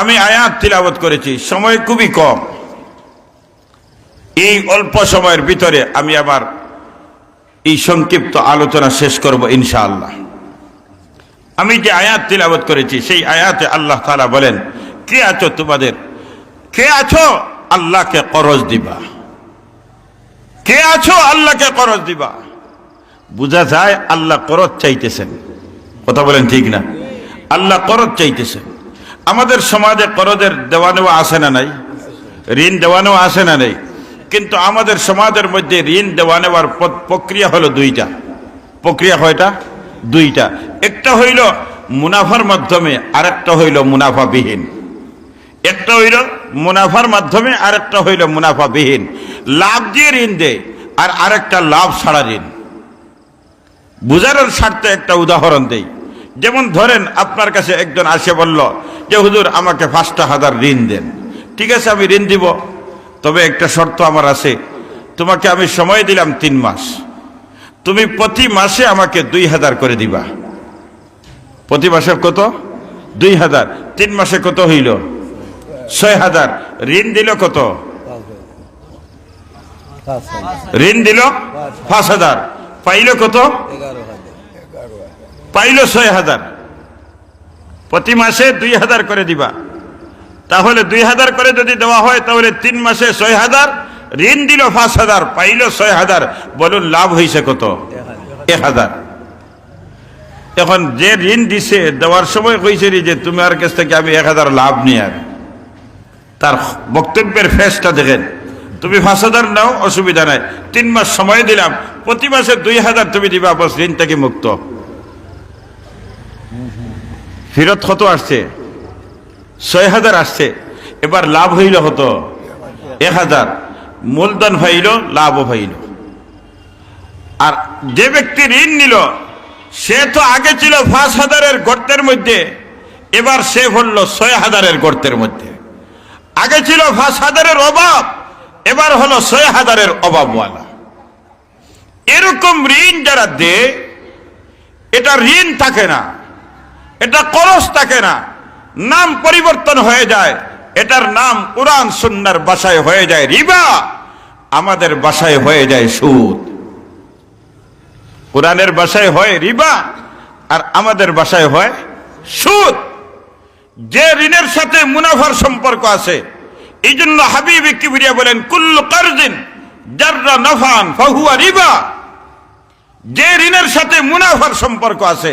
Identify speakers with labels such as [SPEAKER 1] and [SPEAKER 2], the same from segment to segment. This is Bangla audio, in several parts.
[SPEAKER 1] আমি আয়াত তিলাবত করেছি, সময় খুবই কম। এই অল্প সময়ের ভিতরে আমি আবার এই সংক্ষিপ্ত আলোচনা শেষ করব ইনশাআল্লাহ। আমি যে আয়াত তিলাবত করেছি, সেই আয়াতে আল্লাহ তাআলা বলেন, কে আছো তোমাদের? কে আছো? আল্লাহকে করজ দিবা। কে আছো? আল্লাহকে করজ দিবা। বুঝা যায় আল্লাহ করজ চাইতেছেন। কথা বলেন ঠিক না? আল্লাহ করজ চাইতেছেন। আমাদের সমাজে করজের দেওয়া নেওয়া আসে না নাই, ঋণ দেওয়া নেওয়া আসে না নাই, কিন্তু আমাদের সমাজের মধ্যে ঋণ দেওয়া নেওয়ার প্রক্রিয়া হলো দুইটা। প্রক্রিয়া কয়টা? দুইটা। একটা হইল মুনাফার মাধ্যমে, আরেকটা হইল মুনাফাবিহীন। একটা হইল মুনাফার মাধ্যমে, আরেকটা হইল মুনাফাবিহীন। লাভ দিয়ে ঋণ দেয় আর আরেকটা লাভ ছাড়া ঋণ। বুঝানোর স্বার্থে একটা উদাহরণ দেই। যেমন ধরেন, আপনার কাছে একজন আসে বলল যে হুজুর, আমাকে পাঁচটা হাজার ঋণ দেন। ঠিক আছে, আমি ঋণ দিব। তবে একটা শর্ত আমার আছে। তোমাকে আমি সময় দিলাম তিন মাস। তুমি প্রতি মাসে আমাকে দুই হাজার করে দিবা। প্রতি মাসে কত? দুই হাজার। তিন মাসে কত হইল? ছয় হাজার। ঋণ দিল কত? ঋণ দিল পাঁচ হাজার। পাইল কত? পাইল ছয় হাজার। প্রতি মাসে দুই হাজার করে দিবা। তাহলে দুই হাজার করে যদি দেওয়া হয়, তাহলে তিন মাসে ছয় হাজার, ঋণ দিল পাঁচ হাজার, পাইল ছয় হাজার, বলুন লাভ হয়েছে কত? এক হাজার। এখন যে ঋণ দিছে, দেওয়ার সময় কইছে যে তুমি আর কাছ থেকে আমি এক হাজার লাভ নিয়ে আর। তার বক্তব্যের ফেসটা দেখেন। তুমি পাঁচ হাজার নাও, অসুবিধা নাই। তিন মাস সময় দিলাম, প্রতি মাসে দুই হাজার তুমি দিবা, বস ঋণ থেকে মুক্ত? ফেরত কত আসছে? ছয় হাজার আসছে। এবার লাভ হইল হতো এক হাজার। মূলধন হইল, লাভও হইল। আর যে ব্যক্তি ঋণ নিল, সে তো আগে ছিল পাঁচ হাজারের গর্তের মধ্যে, এবার সে হল ছয় হাজারের গর্তের মধ্যে। আগে ছিল পাঁচ হাজারের অভাব, এবার হলো ছয় হাজারের অভাবওয়ালা। এরকম ঋণ যারা দেয়, এটা ঋণ থাকে না। এটা করস থাকে না। নাম পরিবর্তন হয়ে যায়। এটার নাম কোরআন সুন্নার বাসায় হয়ে যায় রিবা। আমাদের বাসায় হয়ে যায় সুদ। কোরআনের বাসায় হয় রিবা আর আমাদের বাসায় হয় সুদ। যে ঋণের সাথে মুনাফার সম্পর্ক আছে এই জন্য হাবিব কিবরিয়া বলেন, কুল্লু কারদিন নফান ফাহুয়া রিবা। যে ঋণের সাথে মুনাফার সম্পর্ক আছে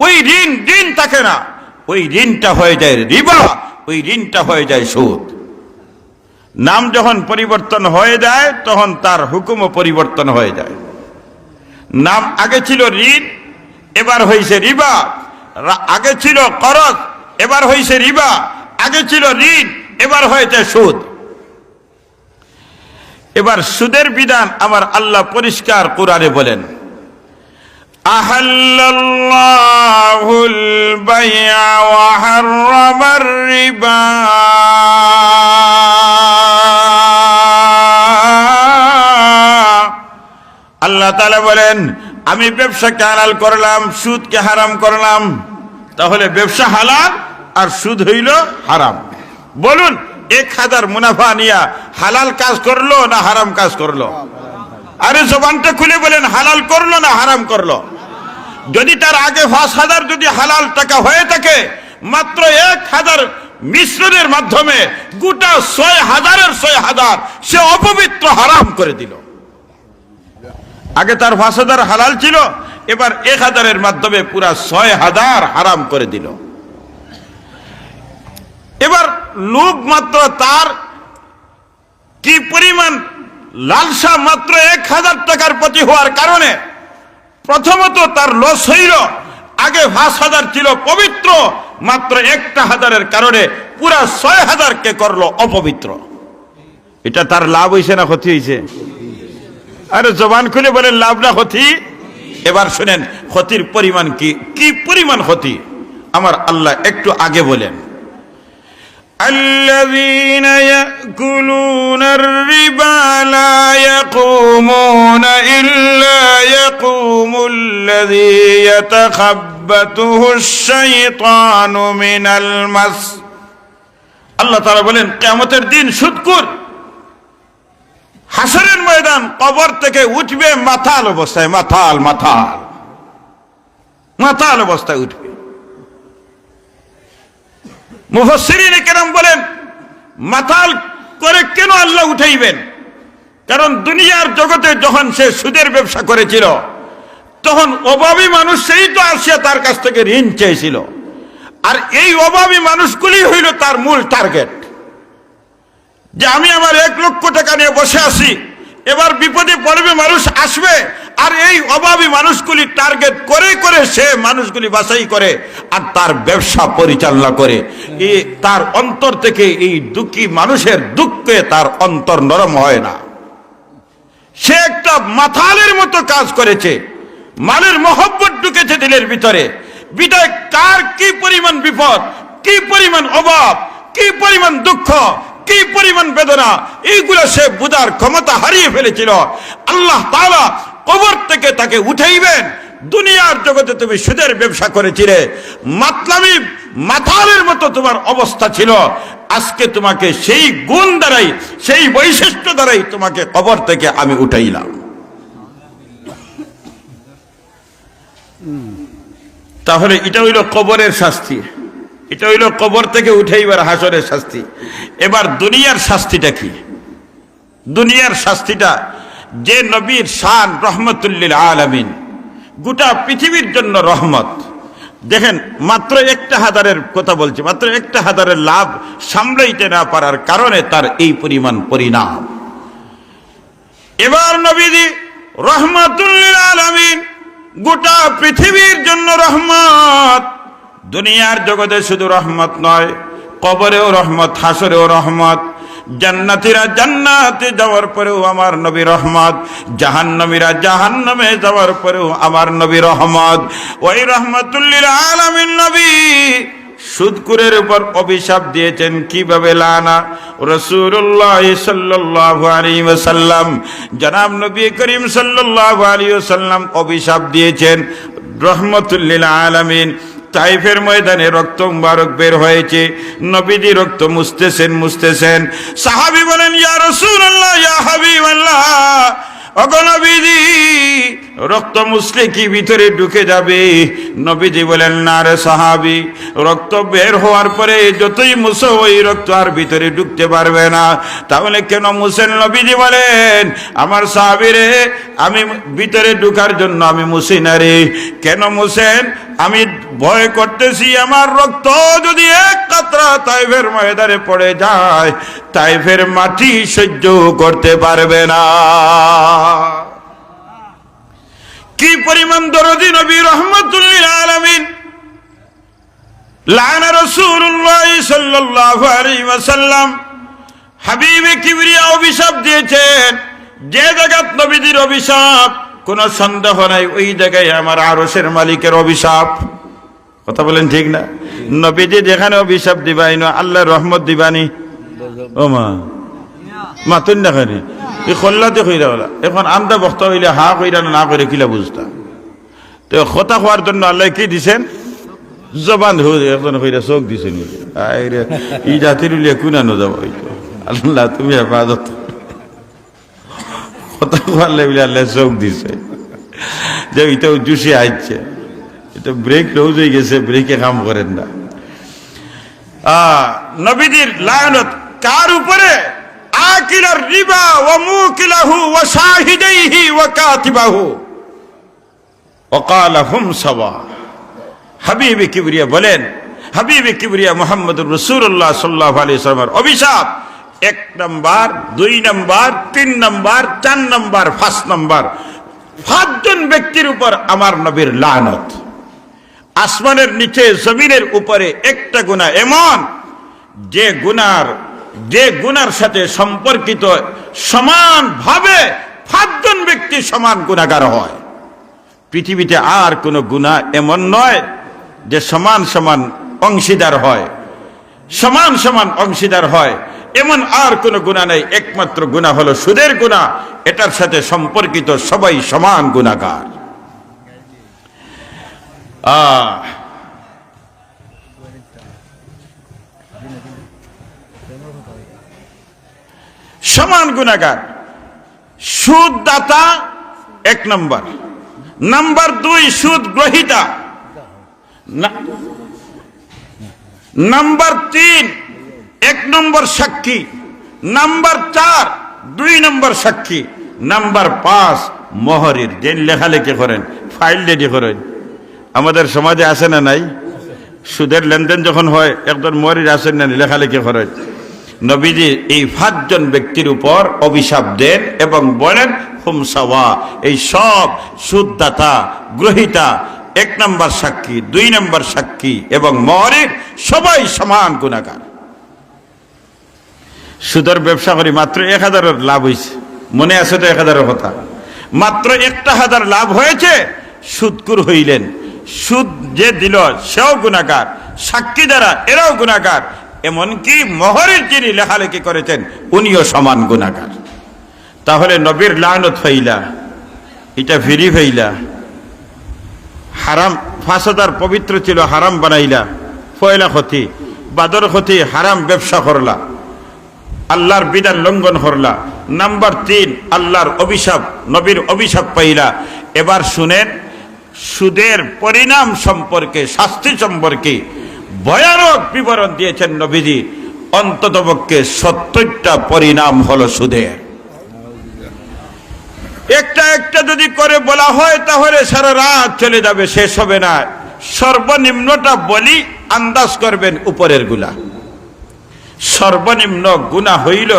[SPEAKER 1] ওই ঋণ ঋণ থাকে না। ওই ঋণটা হয়ে যায় রিবা, ওই ঋণটা হয়ে যায় সুদ। নাম যখন পরিবর্তন হয়ে যায়, তখন তার হুকুমও পরিবর্তন হয়ে যায়। নাম আগে ছিল ঋণ, এবার হয়েছে রিবা। আগে ছিল করজ, এবার হয়েছে রিবা। আগে ছিল ঋণ, এবার হয়েছে সুদ। এবার সুদের বিধান আমার আল্লাহ পরিষ্কার কোরআনে বলেন। أحل الله البيع وحرم الربا আল্লাহ তাআলা বলেন আমি ব্যবসাকে হালাল করলাম সুদকে হারাম করলাম তাহলে ব্যবসা হালাল আর সুদ হইল হারাম বলুন এক হাজার মুনাফা নিয়া হালাল কাজ করলো না হারাম কাজ করলো আরে জবানটা খুলে বলেন হালাল করলো না হারাম করলো যদি তার আগে পাঁচ হাজার যদি হালাল টাকা হয়ে থাকে, মাত্র এক হাজার মিশ্রণের মাধ্যমে গোটা ছয় হাজারের ছয় হাজার সে অপবিত্র হারাম করে দিল। আগে তার পাঁচ হাজার হালাল ছিল, এবার এক হাজারের মাধ্যমে পুরা ছয় হাজার হারাম করে দিল। এবার লোভ মাত্র তার, কি পরিমাণ লালসা মাত্র এক হাজার টাকার প্রতি হওয়ার কারণে প্রথমত তার লস হইল, আগে পাঁচ হাজার ছিল পবিত্র, মাত্র একটা হাজারের কারণে পুরা ছয় হাজারকে করল অপবিত্র। এটা তার লাভ হইছে না ক্ষতি হইছে? আরে জবান খুলে বলেন, লাভ না ক্ষতি? এবার শুনেন, ক্ষতির পরিমাণ কি? কি পরিমাণ ক্ষতি? আমার আল্লাহ একটু আগে বলেন। الذين يأكلون الربا لا يقومون إلا يقوم الذي يتخبطه الشيطان من المس আল্লাহ তারা বলেন কেমতের দিন সুদকুর হাসরের ময়দান কবর থেকে উঠবে মাথাল অবস্থায় মাথাল মাথাল মাথাল অবস্থায় উঠবে মুফসরিন কেরাম বলেন মাথাল করে কেন আল্লাহ উঠাইবেন? কারণ দুনিয়ার জগতে যখন সে সুদের ব্যবসা করেছিল, তখন অভাবী মানুষ সেই তো আসিয়া তার কাছ থেকে ঋণ চেয়েছিল। আর এই অভাবী মানুষগুলি হইল তার মূল টার্গেট। যে আমি আমার এক লক্ষ টাকা নিয়ে বসে আছি, এবার বিপদে পড়বে মানুষ আসবে আর এই অভাবী মানুষগুলি টার্গেট করে করে সে মানুষগুলি বাছাই করে আর তার ব্যবসা পরিচালনা করে। তার অন্তর থেকে এই দুঃখী মানুষের দুঃখে তার অন্তর নরম হয় না। সে একটা মাথালের মতো কাজ করেছে, মালের মহব্বত ঢুকেছে দিলের ভিতরে। বিদায় কার কি পরিমাণ বিপদ, কি পরিমাণ অভাব, কি পরিমাণ দুঃখ, কি পরিমাণ বেদনা, এইগুলো সে বুঝার ক্ষমতা হারিয়ে ফেলেছিল। আল্লাহ তাআলা কবর থেকে তাকে উঠাইবেন। দুনিয়ার জগতে তুমি সুদের ব্যবসা করেছিলে। মাতলামি মাথালের মতো তোমার অবস্থা ছিল। আজকে তোমাকে সেই গুণ দ্বারাই, সেই বৈশিষ্ট্য দ্বারাই তোমাকে কবর থেকে আমি উঠাইলাম। তাহলে এটা হইল কবরের শাস্তি। এটা হইল কবর থেকে উঠাইবার হাসরের শাস্তি। এবার দুনিয়ার শাস্তিটা কি? দুনিয়ার শাস্তিটা যে নবীর শান রহমতুল্লিল আলামিন, গোটা পৃথিবীর জন্য রহমত। দেখেন, মাত্র একটা হাজারের কথা বলছি, মাত্র একটা হাজারের লাভ সামলাইতে না পারার কারণে তার এই পরিমাণ পরিণাম। এবার নবীজি রহমতুল্লিল আলামিন গোটা পৃথিবীর জন্য রহমত। দুনিয়ার জগতে শুধু রহমত নয়, কবরেও রহমত, হাসরেও রহমত জান্নাতিরা জান্নাতে যাওয়ার পরেও আমার নবী রহমত, জাহান্নমীরা জাহান্নামে যাওয়ার পরেও আমার নবী রহমত। ওই রহমতুল্লিল আলামিন নবী সুদকুরের উপর অভিশাপ দিয়েছেন কীভাবে লানা? রসুল্লাহ সাল্লাল্লাহু আলাইহি ওয়াসাল্লাম, জনাব নবী করিম সাল্লাল্লাহু আলাইহি ওয়াসাল্লাম অভিশাপ দিয়েছেন। রহমতুল্লিল আলামিন তাইফের ময়দানে রক্ত মুবারক বের হয়েছে। নবীজি রক্ত মুছতেছেন মুছতেছেন। সাহাবি বলেন, ইয়া রাসূলুল্লাহ, ইয়া হাবিবাল্লাহ অগনবীজি রক্ত মুসলে কি ভিতরে ঢুকে যাবে। নবীজি বলেন, না রে সাহাবি, রক্ত বের হওয়ার পরে যতই মুছো ওই রক্ত আর ভিতরে ঢুকতে পারবে না। তাহলে কেন মুসেন নবীজি বলেন, আমার সাহাবি রে, আমি ভিতরে ঢুকার জন্য আমি মুছি না রে। কেন মুসেন, আমি ভয় করতেছি, আমার রক্ত যদি এক কাতরা তাইফের ময়দানে পড়ে যায়, তাইফের মাটি সহ্য করতে পারবে না। কি পরিমাণ দরদি নবী রহমতুল্লিল আলামিন? লান রাসূলুল্লাহ সাল্লাল্লাহু আলাইহি ওয়াসাল্লাম হাবিবে কিবরিয়া অভিশাপ দিয়েছেন। যে জায়গাত নবীজির অভিশাপ কোন সন্দেহ নাই ওই জায়গায় আমার আরশের মালিকের অভিশাপ। কথা বলেন ঠিক না? নবীজি যেখানে অভিশাপ দিবাই না আল্লাহর রহমত দিবানি। ও মা মাতুন না খানি এই খোল্লাতে কইরা বলা এখন আমদা বক্তা হইলে হা কইরা না করে কিলা বুঝতা? তো কথা হওয়ার জন্য আল্লাহ কি দিছেন? জবান হয়ে এখন কইরা চোখ দিছেন আইরে ই জাতির উলিয়া কুনানো যাব আল্লাহ তুমি হেফাজত। কথা পারলে বলে আল্লাহ চোখ দিছে। যে এটাও জুসে আইছে। এটা ব্রেক লউজ হয়ে গেছে ব্রেকে কাম করেন না। আহ, নবীজির লায়নত কার উপরে? আকিলার রিবা মুকিলাহু শাহিদাইহি কাতিবাহু। ওকাল হুম সাওয়া। হাবিবে কিবরিয়া বলেন কিবরিয়া রসুল্লাহ সাল্লাহ অভিশাপ। এক নম্বর, দুই নম্বর, তিন নম্বর, চার নম্বর, পাঁচ নম্বর। পাঁচজন ব্যক্তির উপর আমার নবীর লানত। আসমানের নিচে, জমিনের উপরে একটা গুণা এমন, যে গুনার যে গুনার সাথে সম্পর্কিত সমানভাবে পাঁচজন ব্যক্তি সমান গুণাগার হয়। পৃথিবীতে আর কোনো গুণা এমন নয় যে সমান সমান অংশীদার হয়। সমান সমান অংশীদার হয়। এমন আর কোনো গুণা নেই। একমাত্র গুণা হলো সুদের গুণা এটার সাথে সম্পর্কিত সবাই সমান গুণাগার আহ সমান গুণাগার। সুদ দাতা এক নম্বর। নাম্বার দুই, সুদ গ্রহিতা। নাম্বার তিন, এক নম্বর সাক্ষী। নাম্বার চার, দুই নম্বর সাক্ষী। নাম্বার পাঁচ, মহরের। যে লেখালেখি করেন, ফাইল রেডি করেন। আমাদের সমাজে আছে না নাই? সুদের লেনদেন যখন হয়, একজন মহরির আসেন না, লেখালেখি করেন। নবীজি এই পাঁচজন ব্যক্তির উপর অভিশাপ দেন এবং বলেন হুমসাওয়া এই সব সুদদাতা, গ্রহিতা, এক নম্বর সাক্ষী, দুই নম্বর সাক্ষী এবং মহরের সবাই সমান গুণাগার। সুদের ব্যবসা করি মাত্র এক হাজারের লাভ হয়েছে মনে আছে তো এক হাজারের কথা? মাত্র একটা হাজার লাভ হয়েছে, সুদকুর হইলেন। সুদ যে দিল সেও গুণাগার, সাক্ষী দ্বারা এরাও গুণাগার। এমনকি মহরের যিনি লেখালেখি করেছেন, উনিও সমান গুণাগার। তাহলে নবীর লানত হইলা, এটা ফিরি হইলা, হারাম হাজার পবিত্র ছিল, হারাম বানাইলা, ফয়লা ক্ষতি, বাদর ক্ষতি, হারাম ব্যবসা করলা, আল্লাহর বিধান লঙ্ঘন করলা, নাম্বার তিন, আল্লাহর অভিশাপ, নবীর অভিশাপ পাইলা। এবার শুনেন, সুদের পরিণাম সম্পর্কে, শাস্তি সম্পর্কে ভয়ানক বিবরণ দিয়েছেন নবীজি। অন্ততপক্ষে সত্তরটা পরিণাম হলো সুদের। একটা একটা যদি করে বলা হয়, তাহলে সারা রাত চলে যাবে, শেষ হবে না। সর্বনিম্নটা বলি আন্দাজ করবেন উপরেরগুলা। সর্বনিম্ন গুণা হইল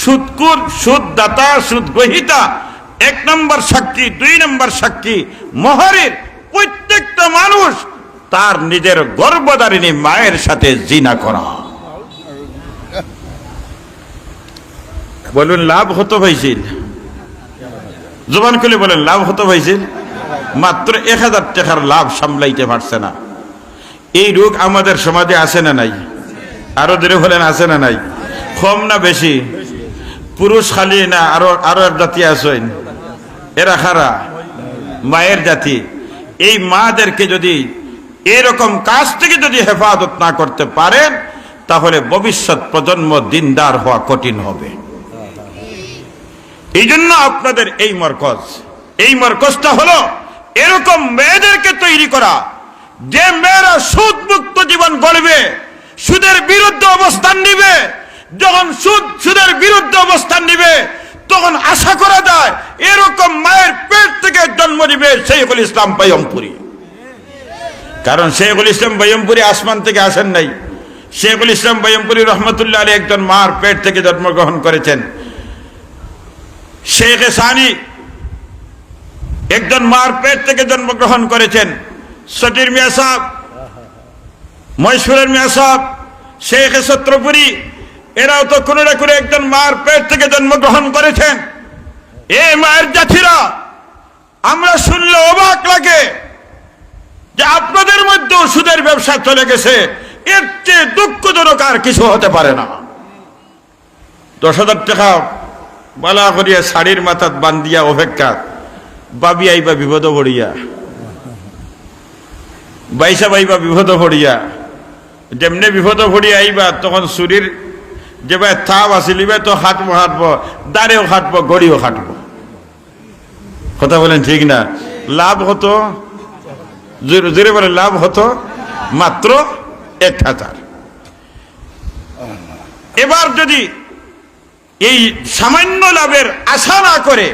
[SPEAKER 1] সুদকুর সুদদাতা সুদ গ্রহিতা এক নম্বর সাক্ষী, দুই নম্বর সাক্ষী, মহরের প্রত্যেকটা মানুষ তার নিজের গর্ভধারিণী মায়ের সাথে জিনা করা। বলুন লাভ হতো হয়েছিল জবান খুলে বলেন, লাভ হতো হয়েছিল মাত্র এক হাজার টাকার লাভ সামলাইতে পারছে না। এই রোগ আমাদের সমাজে আসে না নাই? আরও দূরে বলেন, আছে না নাই? কম না বেশি? পুরুষ খালি না আরও আরও এক জাতি আছেন এরা খারা মায়ের জাতি। এই মাদেরকে যদি এরকম কাজ থেকে যদি হেফাজত না করতে পারেন, তাহলে ভবিষ্যৎ প্রজন্ম দিনদার হওয়া কঠিন হবে। এই জন্য আপনাদের এই মরকজ। এই মরকজটা হলো এরকম মেয়েদেরকে তৈরি করা। যে মেয়েরা সুদ মুক্ত জীবন গড়বে, সুদের বিরুদ্ধে অবস্থান নিবে, যখন সুদ, সুদের বিরুদ্ধে অবস্থান নিবে, তখন আশা করা যায় এরকম মায়ের পেট থেকে জন্ম নিবে শেখুল ইসলাম বয়মপুরি কারণ শেখুল ইসলাম বয়মপুরি আসমান থেকে আসেন নাই। শেখুল ইসলাম বয়মপুরি রহমতুল্লাহ আলী একজন মার পেট থেকে জন্মগ্রহণ করেছেন। শেখ সানি একজন মার পেট থেকে জন্মগ্রহণ করেছেন। সটির মিয়া সাহ মহেশ্বরের মিয়া সাহ শেখ ছত্রপুরী, এরাও তো কোনো না কোনো একজন মার পেট থেকে জন্মগ্রহণ করেছেন। এ মায়ের জাতিরা, আমরা শুনলে অবাক লাগে। যে আপনাদের মধ্যে ওষুধের ব্যবসা চলে গেছে, এর চেয়ে দুঃখজনক আর কিছু হতে পারে না। দশ হাজার টাকা বালা করিয়া শাড়ির মাথাত বান্ধিয়া অপেক্ষা, বাবি আইবা বিপদ পড়িয়া। বাইসা বাইবা বিপদ পড়িয়া। যেমনে বিপদ পড়িয়া আইবা, তখন চুরির যেবা থাপ আসিলিবে তো হাঁটবো হাঁটবো দাঁড়েও হাঁটবো গড়িও হাঁটবো কথা বলেন ঠিক না? লাভ হতো জোরে বলে লাভ হতো মাত্র এক হাজার। এবার যদি এই সামান্য লাভের আশা না করে,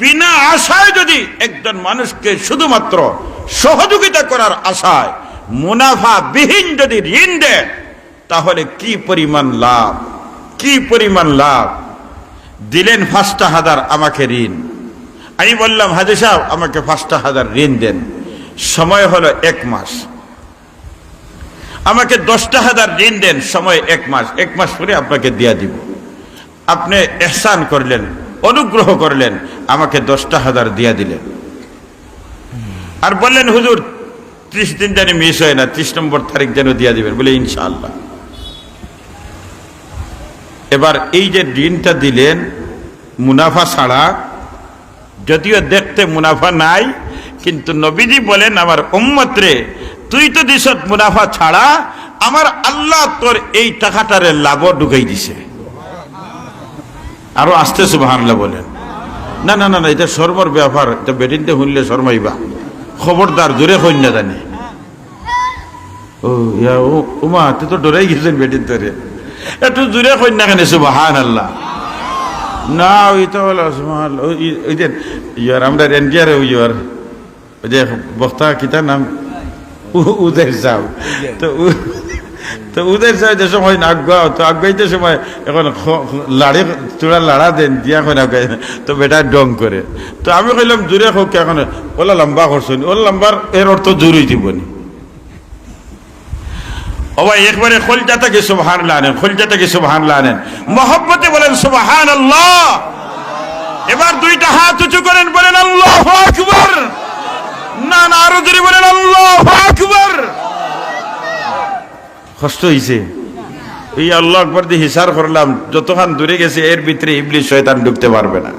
[SPEAKER 1] বিনা আশায় যদি একজন মানুষকে শুধুমাত্র সহযোগিতা করার আশায় মুনাফা বিহীন যদি ঋণ দেয়, তাহলে কি পরিমাণ লাভ? কি পরিমাণ লাভ? দিলেন পাঁচটা হাজার আমাকে ঋণ। আমি বললাম, হাজি সাহেব, আমাকে পাঁচটা হাজার ঋণ দেন। সময় হলো এক মাস। আমাকে দশটা হাজার ঋণ দেন, সময় এক মাস। এক মাস পরে আপনাকে দিয়া দিব। আপনি এহসান করলেন, অনুগ্রহ করলেন, আমাকে দশটা হাজার দিয়া দিলেন। আর বললেন, হুজুর, ত্রিশ দিন যেন মিস হয় না, ত্রিশ নম্বর তারিখ যেন দিয়া দিবেন। বলে, ইনশাআল্লাহ। এবার এই যে ঋণটা দিলেন, মুনাফা ছাড়া, যদিও দেখতে মুনাফা নাই কিন্তু নবীজি বলেন, আমার উম্মতরে, তুই তো দিস মুনাফা ছাড়া আমার আল্লাহ তোর এই টাকাটারে লাভ ঢুকাই দিছে। আরও আসতে সুবহানাল্লাহ বলেন। না না না না, এটা শর্মর ব্যাপার, এটা বেটিনতে শুনলে শর্মাইবা। খবরদার জোরে হইন না জানি। ও, ইয়া, ও, উমা, তুই তো ডরাই গেছেন বেটিন তোরে একটু জোরে হইন না কেন সুবহান আল্লাহ না, ওই তো ওই যে ইয়ার, আমরা এনডিআর ইয়ার। যে বক্তা কিতার নাম উ- উদয় সাহ তো তো উদয় সাহ যে সময় আজ্ঞা তো আজ্ঞাইতে সময় এখন লাড়ি চূড়া লাড়া দেন, দিয়া এখন আজ্ঞাই তো বেটা ডং করে। তো আমি কইলাম জোরে হোক এখন, ওলা লম্বা করছেন ওলা লম্বার এর অর্থ জোরই দিবনি। ও ভাই একবারে খোলজাটাকে সুবহান আনেন খোলজাটাকে সুবহান আনেন। মহব্বতে বলেন, সুবহান আল্লাহ! এবার দুইটা হাত উঁচু করেন, বলেন, আল্লাহ আকবর! না না, আরও জোরে বলেন, আল্লাহ আকবর। কষ্ট হইছে। এই আল্লাহ আকবর দিয়ে হিসার করলাম যতক্ষণ দূরে গেছে, এর ভিতরে ইবলিশ শয়তান ঢুকতে পারবে না।